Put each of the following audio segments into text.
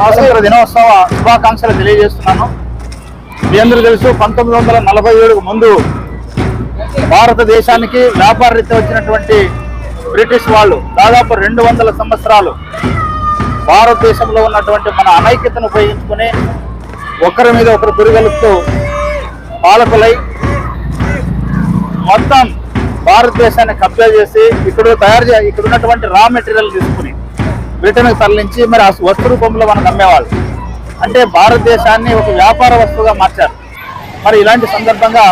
స్వాతంత్ర దినోత్సవ శుభాకాంక్షలు తెలియజేస్తున్నాను. మీ అందరూ తెలుసు పంతొమ్మిది వందల నలభై ఏడుకు ముందు భారతదేశానికి వ్యాపార రీత్యా వచ్చినటువంటి బ్రిటిష్ వాళ్ళు దాదాపు రెండు వందల సంవత్సరాలు భారతదేశంలో ఉన్నటువంటి మన అనైక్యతను ఉపయోగించుకొని ఒకరి మీద ఒకరు పురిగలుపుతూ పాలకులై మొత్తం భారతదేశాన్ని కబ్జా చేసి ఇక్కడ తయారు చే ఇక్కడ ఉన్నటువంటి రా మెటీరియల్ తీసుకుని బ్రిటన్ తరలించి మరి ఆ వస్తు రూపంలో మనకు అమ్మేవాళ్ళు. అంటే భారతదేశాన్ని ఒక వ్యాపార వస్తువుగా మార్చారు. మరి ఇలాంటి సందర్భంగా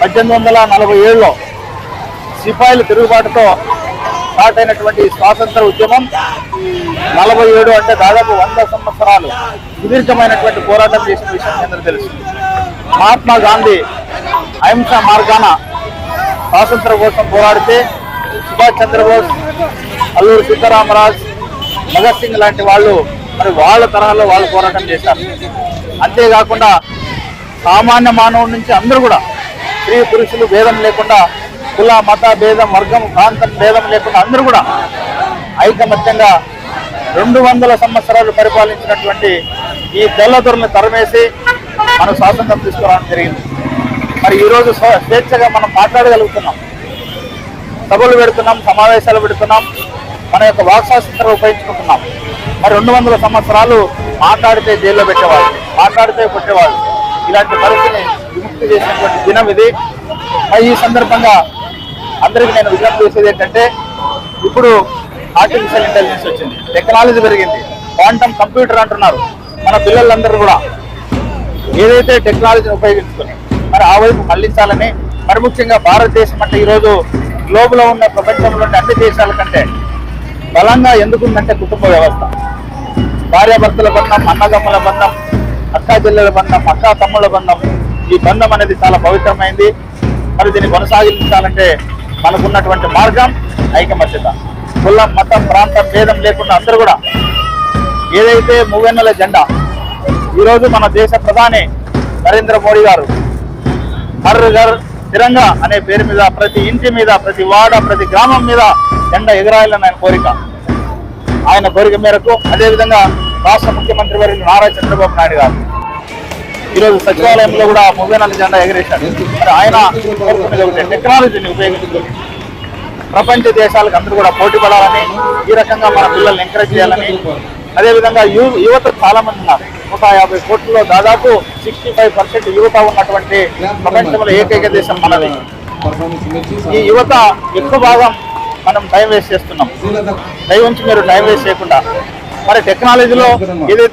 పద్దెనిమిది వందల నలభై ఏడులో సిపాయిల తిరుగుబాటుతో స్టార్ట్ అయినటువంటి స్వాతంత్ర ఉద్యమం నలభై ఏడు అంటే దాదాపు వంద సంవత్సరాలు సుదీర్ఘమైనటువంటి పోరాటం చేసిన విషయం అందరూ తెలుసు. మహాత్మా గాంధీ అహింస మార్గాన స్వాతంత్ర కోసం పోరాడితే సుభాష్ చంద్రబోస్ అల్లూరు సీతారామరాజ్ భగత్ సింగ్ లాంటి వాళ్ళు మరి వాళ్ళ తరహాలో వాళ్ళు పోరాటం చేశారు. అంతేకాకుండా సామాన్య మానవుడి నుంచి అందరూ కూడా స్త్రీ పురుషులు భేదం లేకుండా కుల మత భేదం వర్గం ప్రాంతం భేదం లేకుండా అందరూ కూడా ఐకమత్యంగా రెండు వందల సంవత్సరాలు పరిపాలించినటువంటి ఈ తెల్లదొరని తరమేసి మనం స్వాతంత్రం తీసుకురావడం జరిగింది. మరి ఈరోజు స్వ- స్వేచ్ఛగా మనం మాట్లాడగలుగుతున్నాం. సభలు పెడుతున్నాం సమావేశాలు పెడుతున్నాం. మన యొక్క వాక్స్వాతంత్రం ఉపయోగించుకుంటున్నాం. మరి రెండు వందల సంవత్సరాలు మాట్లాడితే జైల్లో పెట్టేవాళ్ళు మాట్లాడితే కొట్టేవాళ్ళు. ఇలాంటి పరిస్థితిని విముక్తి చేసినటువంటి దినం ఇది. మరి ఈ సందర్భంగా అందరికీ నేను విజ్ఞప్తి చేసేది ఏంటంటే ఇప్పుడు ఆర్టిఫిషియల్ ఇంటెలిజెన్స్ వచ్చింది. టెక్నాలజీ పెరిగింది. క్వాంటమ్ కంప్యూటర్ అంటున్నారు. మన పిల్లలందరూ కూడా ఏదైతే టెక్నాలజీని ఉపయోగించుకొని మరి ఆ వైపు మళ్ళించాలని మరి ముఖ్యంగా భారతదేశం అంటే ఈరోజు గ్లోబల్లో ఉన్న ప్రపంచంలోని అన్ని దేశాల కంటే బలంగా ఎందుకుందంటే కుటుంబ వ్యవస్థ. భార్యాభర్తల బంధం అన్నదమ్ముల బంధం అక్కా చెల్లెల బంధం అక్కా తమ్ముల బంధం ఈ బంధం అనేది చాలా పవిత్రమైంది. మరి దీన్ని కొనసాగించాలంటే మనకున్నటువంటి మార్గం ఐకమత్యత. కులం మతం ప్రాంతం భేదం లేకుండా అందరూ కూడా ఏదైతే మూవెన్నెల జెండా ఈరోజు మన దేశ ప్రధాని నరేంద్ర మోడీ గారు హర్ ఘర్ తిరంగా అనే పేరు మీద ప్రతి ఇంటి మీద ప్రతి వాడ ప్రతి గ్రామం మీద ఎండ ఎగరాయాలని ఆయన కోరిక. ఆయన కోరిక మేరకు అదేవిధంగా రాష్ట్ర ముఖ్యమంత్రి వర్యులు నారా చంద్రబాబు నాయుడు గారు ఈరోజు సచివాలయంలో కూడా మువ్వేనాలు జెండా ఎగరేశారు. మరి ఆయన కోరుకునేది ఒకటే టెక్నాలజీని ఉపయోగించుకొని ప్రపంచ దేశాలకు అందరూ కూడా పోటీ పడాలని ఈ రకంగా మన పిల్లల్ని ఎంకరేజ్ చేయాలని అదేవిధంగా యు యువత చాలా మంది ఉన్నారు. నూట యాభై కోట్లలో దాదాపు సిక్స్టీ ఫైవ్ పర్సెంట్ యువత ఉన్నటువంటి ప్రపంచంలో ఏకైక దేశం మనది. ఈ యువత ఎక్కువ భాగం మనం టైం వేస్ట్ చేస్తున్నాం. దయవుంచి మీరు టైం వేస్ట్ చేయకుండా. మరి టెక్నాలజీలో ఏదైతే